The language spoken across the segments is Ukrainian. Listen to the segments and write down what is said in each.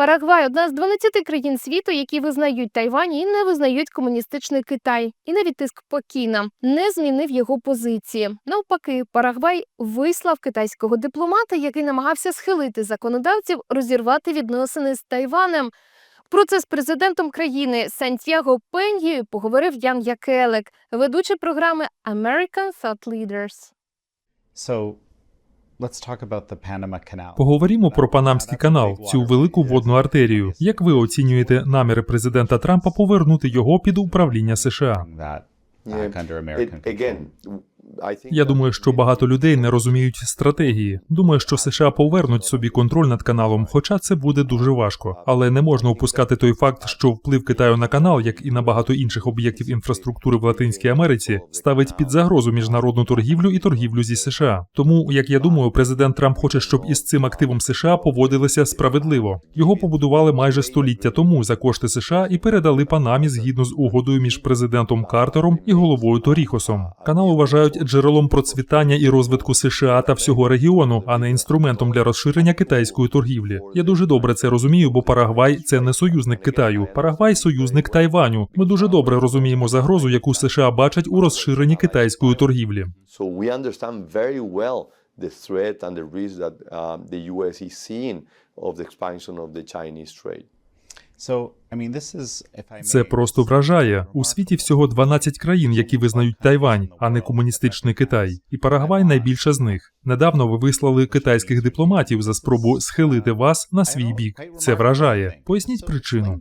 Парагвай одна з 12 країн світу, які визнають Тайвань і не визнають комуністичний Китай. І навіть тиск Пекіна не змінив його позиції. Навпаки, Парагвай вислав китайського дипломата, який намагався схилити законодавців розірвати відносини з Тайванем. Про це з президентом країни Сантьяго Пеньєю поговорив Ян Якелек, ведучий програми American Thought Leaders. So Поговоримо про Панамський канал, цю велику водну артерію. Як ви оцінюєте наміри президента Трампа повернути його під управління США? Я думаю, що багато людей не розуміють стратегії. Думаю, що США повернуть собі контроль над каналом, хоча це буде дуже важко. Але не можна опускати той факт, що вплив Китаю на канал, як і на багато інших об'єктів інфраструктури в Латинській Америці, ставить під загрозу міжнародну торгівлю і торгівлю зі США. Тому, як я думаю, президент Трамп хоче, щоб із цим активом США поводилися справедливо. Його побудували майже століття тому за кошти США і передали Панамі згідно з угодою між президентом Картером і головою Торіхосом. Канал вважають джерелом процвітання і розвитку США та всього регіону, а не інструментом для розширення китайської торгівлі. Я дуже добре це розумію, бо Парагвай це не союзник Китаю. Парагвай союзник Тайваню. Ми дуже добре розуміємо загрозу, яку США бачать у розширенні китайської торгівлі. the threat and the risk that um, the U.S. is seeing of the expansion of the Chinese trade. So, I mean, this is, if I may, Це просто вражає. У світі всього 12 країн, які визнають Тайвань, а не комуністичний Китай. І Парагвай найбільша з них. Недавно ви вислали китайських дипломатів за спробу схилити вас на свій бік. Це вражає. Поясніть причину.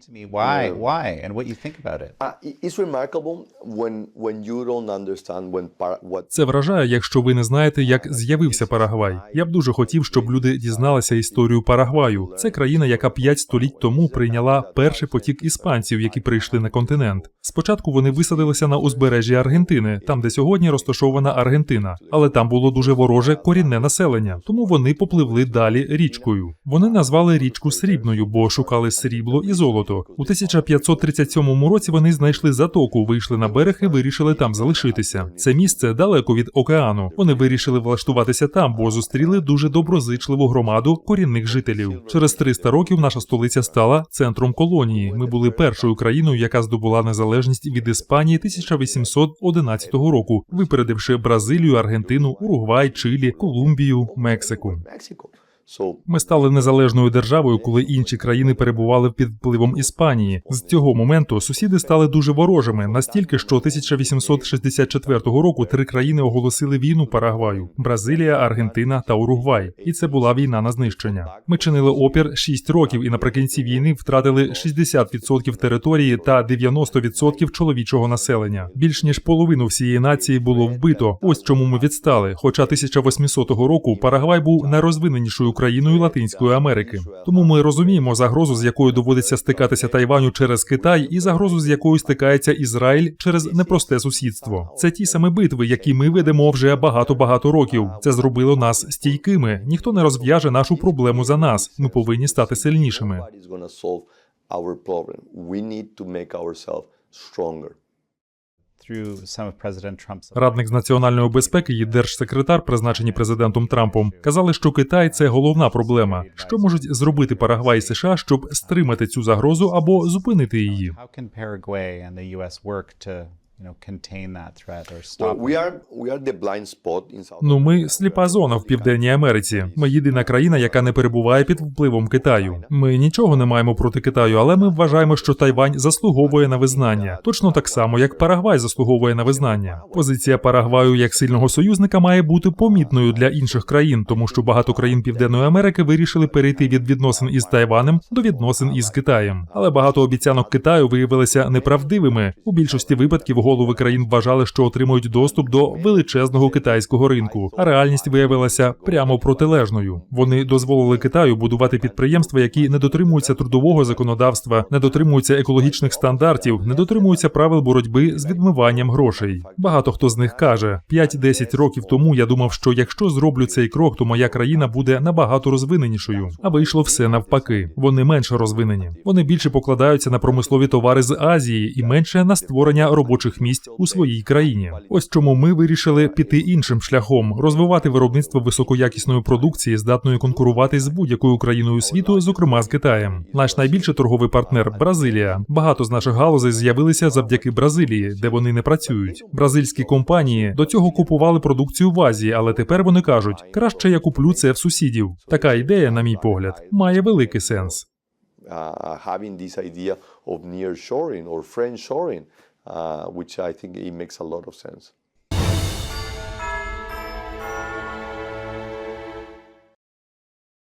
Це вражає, якщо ви не знаєте, як з'явився Парагвай. Я б дуже хотів, щоб люди дізналися історію Парагваю. Це країна, яка п'ять століть тому прийняла перший потік іспанців, які прийшли на континент. Спочатку вони висадилися на узбережжі Аргентини, там де сьогодні розташована Аргентина, але там було дуже вороже корінне населення, тому вони попливли далі річкою. Вони назвали річку Срібною, бо шукали срібло і золото. У 1537 році вони знайшли затоку, вийшли на берег і вирішили там залишитися. Це місце далеко від океану. Вони вирішили влаштуватися там, бо зустріли дуже доброзичливу громаду корінних жителів. Через 300 років наша столиця стала центром колонії. Ми були першою країною, яка здобула незалежність від Іспанії 1811 року, випередивши Бразилію, Аргентину, Уругвай, Чилі, Колумбію, Мексику. Ми стали незалежною державою, коли інші країни перебували під впливом Іспанії. З цього моменту сусіди стали дуже ворожими, настільки, що 1864 року три країни оголосили війну Парагваю: Бразилія, Аргентина та Уругвай. І це була війна на знищення. Ми чинили опір 6 років і наприкінці війни втратили 60% території та 90% чоловічого населення. Більш ніж половину всієї нації було вбито. Ось чому ми відстали. Хоча 1800 року Парагвай був найрозвиненішою країною Латинської Америки. Тому ми розуміємо загрозу, з якою доводиться стикатися Тайваню через Китай, і загрозу, з якою стикається Ізраїль через непросте сусідство. Це ті самі битви, які ми ведемо вже багато багато років. Це зробило нас стійкими. Ніхто не розв'яже нашу проблему за нас. Ми повинні стати сильнішими. stronger. Радник з національної безпеки і держсекретар, призначені президентом Трампом, казали, що Китай це головна проблема. Що можуть зробити Парагвай і США, щоб стримати цю загрозу або зупинити її? How can Paraguay and the U.S. work to, you know, contain that threat or Well, we are we are the blind spot in South. Ну, ми сліпа зона в південній Америці. Ми єдина країна, яка не перебуває під впливом Китаю. Ми нічого не маємо проти Китаю, але ми вважаємо, що Тайвань заслуговує на визнання, точно так само, як Парагвай заслуговує на визнання. Позиція Парагваю як сильного союзника має бути помітною для інших країн, тому що багато країн Південної Америки вирішили перейти від відносин із Тайванем до відносин із Китаєм. Але багато обіцянок Китаю виявилися неправдивими. У більшості випадків голови країн вважали, що отримують доступ до величезного китайського ринку, а реальність виявилася прямо протилежною. Вони дозволили Китаю будувати підприємства, які не дотримуються трудового законодавства, не дотримуються екологічних стандартів, не дотримуються правил боротьби з відмиванням грошей. Багато хто з них каже: 5-10 років тому я думав, що якщо зроблю цей крок, то моя країна буде набагато розвиненішою. А вийшло все навпаки. Вони менше розвинені. Вони більше покладаються на промислові товари з Азії і менше на створення робочих робочих місць у своїй країні. Ось чому ми вирішили піти іншим шляхом, розвивати виробництво високоякісної продукції, здатної конкурувати з будь-якою країною світу, зокрема з Китаєм. Наш найбільший торговий партнер Бразилія. Багато з наших галузей з'явилися завдяки Бразилії, де вони не працюють. Бразильські компанії до цього купували продукцію в Азії, але тепер вони кажуть, краще я куплю це в сусідів. Така ідея, на мій погляд, має великий сенс. uh, having this idea of nearshoring or friendshoring, Uh, which I think it makes a lot of sense.